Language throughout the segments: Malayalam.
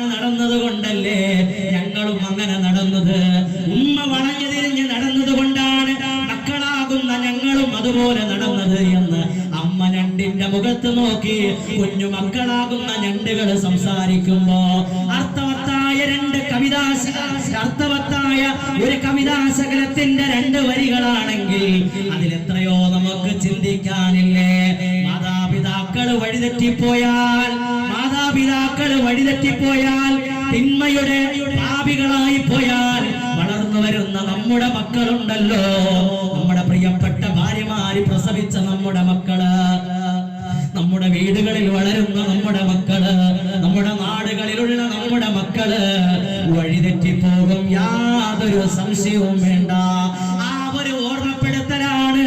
അങ്ങനെ നടന്നത് കൊണ്ടല്ലേ ഞങ്ങളും അങ്ങനെ നടന്നത്? ഉമ്മ വളഞ്ഞു തിരിഞ്ഞ് നടന്നത് കൊണ്ടാണ് മക്കളാകുന്ന ഞങ്ങളും അതുപോലെ നടന്നത് എന്ന് അമ്മ ഞണ്ടിന്റെ മുഖത്ത് നോക്കി കുഞ്ഞു മക്കളാകുന്ന ഞണ്ടുകൾ സംസാരിക്കുമ്പോ അർത്ഥവത്തായ രണ്ട് കവിതാ അർത്ഥവത്തായ ഒരു കവിതാശകലത്തിന്റെ രണ്ട് വരികളാണെങ്കിൽ അതിലെത്രയോ നമുക്ക് ചിന്തിക്കാനില്ലേ? മാതാപിതാക്കൾ വഴിതെറ്റിപ്പോയാൽ മാതാപിതാക്കൾ വഴിതെറ്റിപ്പോയാൽ തിന്മയുടെ പാപികളായി പോയാൽ വളർന്നു വരുന്ന നമ്മുടെ മക്കളുണ്ടല്ലോ. നമ്മുടെ പ്രിയപ്പെട്ട ഭാര്യമാര് പ്രസവിച്ച നമ്മുടെ മക്കൾ നമ്മുടെ വീടുകളിൽ വളരുന്ന നമ്മുടെ മക്കൾ നമ്മുടെ നാടുകളിലുള്ള നമ്മുടെ മക്കൾ വഴിതെറ്റിപ്പോകും. യാതൊരു സംശയവും വേണ്ട. ആ ഒരു ഓർമ്മപ്പെടുത്തലാണ്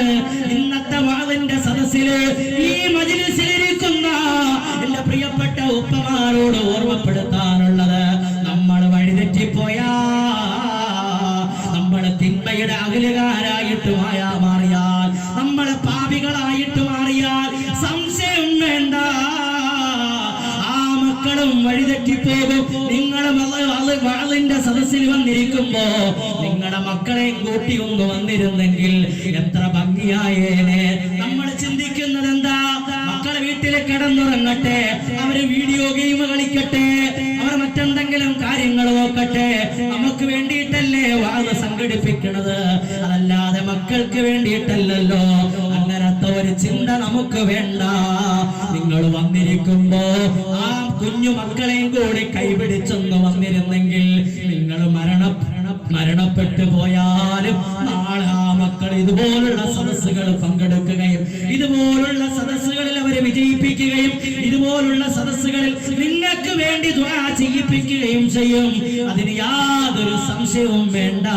ഇന്നത്തെ വാവിന്റെ സദസ്സിൽ ഈ മജിലിസിലിരിക്കുന്ന എന്റെ പ്രിയപ്പെട്ട ഉപ്പമാരോട് ഓർമ്മപ്പെടുത്താനുള്ളത്. നമ്മൾ വഴിതെറ്റിപ്പോയാ നമ്മൾ തിന്മയുടെ അകലുകാരായിട്ട് മാറിയാൽ. നമ്മൾ പാപികളായിട്ട് മാറിയാൽ സംശയം വേണ്ട. ആ മക്കളും വഴിതെറ്റിപ്പോകും നിങ്ങളും വാളിന്റെ സദസ്സിൽ വന്നിരിക്കുമ്പോ നിങ്ങളുടെ മക്കളെയും കൂട്ടി ഒന്ന് വന്നിരുന്നെങ്കിൽ എത്ര ഭംഗിയായേനെ. നമ്മൾ ചിന്തിക്കുന്നത് എന്താ വീട്ടിൽ കിടന്നുറങ്ങട്ടെ അവർ വീഡിയോ ഗെയിം കളിക്കട്ടെ അവർ മറ്റെന്തെങ്കിലും കാര്യങ്ങൾ നോക്കട്ടെ നമുക്ക് വേണ്ടിയിട്ടല്ലേ വാഴ സംഘടിപ്പിക്കണത്? അതല്ലാതെ മക്കൾക്ക് വേണ്ടിയിട്ടല്ലല്ലോ. അങ്ങനത്തെ ഒരു ചിന്ത നമുക്ക് വേണ്ട. നിങ്ങൾ വന്നിരിക്കുമ്പോ ആ കുഞ്ഞു മക്കളെയും കൂടി കൈപിടിച്ചൊന്ന് വന്നിരുന്നെങ്കിൽ നിങ്ങൾ മരണ മരണപ്പെട്ടു പോയാലും നാളെ ആ മക്കൾ ഇതുപോലുള്ള സദസ്സുകൾ പങ്കെടുക്കുകയും ഇതുപോലുള്ള അവരെ വിജയിപ്പിക്കുകയും ഇതുപോലുള്ള സദസ്സുകളിൽ നിങ്ങൾക്ക് വേണ്ടി ദുആ ചെയ്യിപ്പിക്കുകയും ചെയ്യും. അതിന് യാതൊരു സംശയവും വേണ്ട.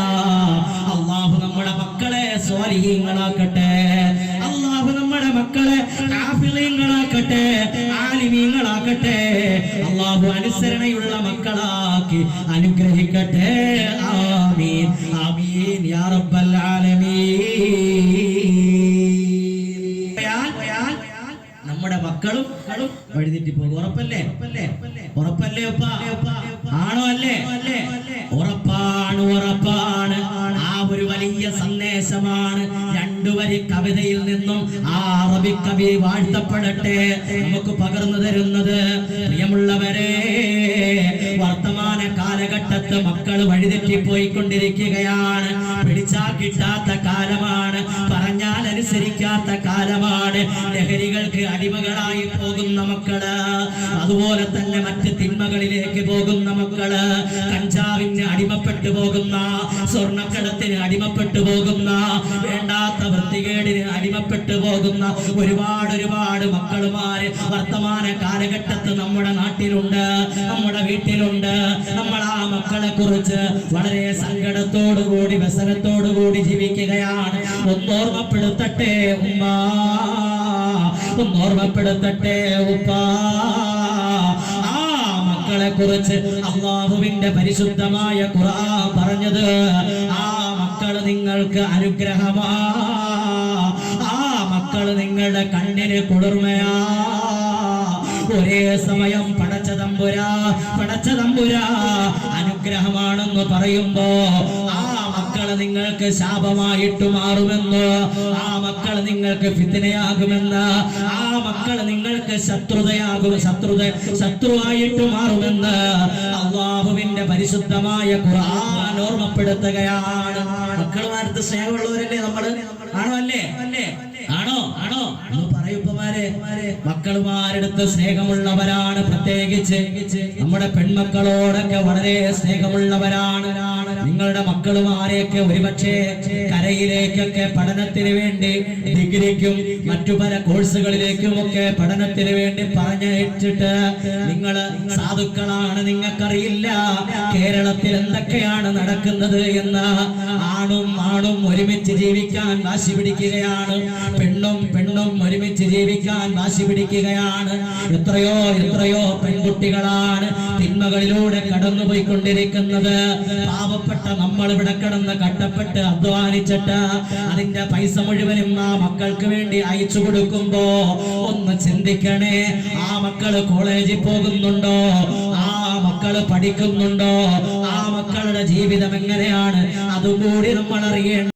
അള്ളാഹു നമ്മുടെ മക്കളെ സ്വാലിഹീങ്ങളാക്കട്ടെ. അള്ളാഹു നമ്മുടെ മക്കളെ ആഫിലീങ്ങളാക്കട്ടെ ആലിമീങ്ങളാക്കട്ടെ. അള്ളാഹു അനുസരണയുള്ള മക്കളാക്കി അനുഗ്രഹിക്കട്ടെ. ആമീൻ. ആമീൻ. യാ റബ്ബൽ ആലമീൻ. നമ്മുടെ മക്കളും വഴിതെറ്റി പോകും ഉറപ്പല്ലേ ഉറപ്പല്ലേ ആണോ അല്ലേ? ഉറപ്പാണ് ഉറപ്പാണ്. ആ ഒരു വലിയ സന്ദേശമാണ് രണ്ടു വരി കവിതയിൽ നിന്നും ആ അറബി കവി വാഴ്ത്തപ്പെടട്ടെ. നമുക്ക് പകർന്നു തരുന്നത് പ്രിയമുള്ളവരെ വർത്തമാന കാലഘട്ടത്ത് മക്കൾ വഴിതെറ്റിപ്പോയിക്കൊണ്ടിരിക്കുകയാണ്. പിടിച്ചാ കിട്ടാത്ത കാലമാണ്. അനുസരിക്കാത്ത കാലമാണ്. ലഹരികൾക്ക് അടിമകളായി പോകുന്ന മക്കൾ. അതുപോലെ തന്നെ മറ്റ് തിന്മകളിലേക്ക് പോകുന്ന മക്കൾ. കഞ്ചാവിന് അടിമപ്പെട്ടു പോകുന്ന സ്വർണക്കടത്തിന് അടിമപ്പെട്ടു പോകുന്ന വേണ്ടാത്ത വൃത്തികേടിന് അടിമപ്പെട്ടു പോകുന്ന ഒരുപാട് ഒരുപാട് മക്കളുമാര് വർത്തമാന കാലഘട്ടത്ത് നമ്മുടെ നാട്ടിലുണ്ട് നമ്മുടെ വീട്ടിലുണ്ട്. നമ്മൾ ആ മക്കളെ കുറിച്ച് വളരെ സങ്കടത്തോടു കൂടി വ്യസനത്തോടു കൂടി ജീവിക്കുകയാണ്. ഒന്നോർമ്മപ്പെടുത്തട്ടെ ഉമ്മ ഒന്നോർമ്മപ്പെടുത്തട്ടെ ഉപ്പ. മക്കളെ കുറിച്ച് അള്ളാഹുവിന്റെ പരിശുദ്ധമായ ഖുർആൻ പറഞ്ഞത് ആ മക്കൾ നിങ്ങൾക്ക് അനുഗ്രഹമാ. ആ മക്കൾ നിങ്ങളുടെ കണ്ണിന് കുളിർമയാ. ഒരേ സമയം പടച്ച തമ്പുരാ പടച്ച തമ്പുരാ അനുഗ്രഹമാണെന്ന് പറയുമ്പോ ആ മക്കൾ നിങ്ങൾക്ക് ശാപമായിട്ട് മാറുമെന്ന് ആ മക്കൾ നിങ്ങൾക്ക് ഫിത്തിനയാകുമെന്ന് ആ മക്കൾ നിങ്ങൾക്ക് ശത്രുതയാകും. ശത്രുത ശത്രുവായിട്ട് മാറുമെന്ന് അള്ളാഹുവിന്റെ പരിശുദ്ധമായ ഖുർആൻ ഓർമ്മപ്പെടുത്തുകയാണ്. മക്കളുമായിട്ട് സ്നേഹമുള്ളവരല്ലേ നമ്മൾ ആണോ അല്ലേ? ആണോ ആണോ? മക്കളുമാരടുത്ത് സ്നേഹമുള്ളവരാണ് പ്രത്യേകിച്ച്. നമ്മുടെ പെൺമക്കളോടൊക്കെ വളരെ സ്നേഹമുള്ളവരാണ്. നിങ്ങളുടെ മക്കളുമാരെയൊക്കെ ഒരുപക്ഷെ കരയിലേക്കൊക്കെ പഠനത്തിന് വേണ്ടി ഡിഗ്രിക്കും മറ്റു പല കോഴ്സുകളിലേക്കും ഒക്കെ പഠനത്തിന് വേണ്ടി പറഞ്ഞയച്ചിട്ട് നിങ്ങൾ സാധുക്കളാണ് നിങ്ങൾക്കറിയില്ല. കേരളത്തിൽ എന്തൊക്കെയാണ് നടക്കുന്നത് എന്ന് ആണും ആണും ഒരുമിച്ച് ജീവിക്കാൻ വാശി പിടിക്കുകയാണ്. പെണ്ണും പെണ്ണും ഒരുമിച്ച് ജീവിക്കാൻ വാശി പിടിക്കുകയാണ്. എത്രയോ എത്രയോ പെൺകുട്ടികളാണ് തിന്മകളിലൂടെ കടന്നുപോയിക്കൊണ്ടിരിക്കുന്നത്. പാവപ്പെട്ട നമ്മൾ ഇവിടെ കിടന്ന് കട്ടപ്പെട്ട് അധ്വാനിച്ചിട്ട് അതിന്റെ പൈസ മുഴുവനും ആ മക്കൾക്ക് വേണ്ടി അയച്ചു കൊടുക്കുമ്പോ ഒന്ന് ചിന്തിക്കണേ ആ മക്കൾ കോളേജിൽ പോകുന്നുണ്ടോ? ആ മക്കൾ പഠിക്കുന്നുണ്ടോ? ആ മക്കളുടെ ജീവിതം എങ്ങനെയാണ്? അതും കൂടി നമ്മൾ അറിയേണ്ട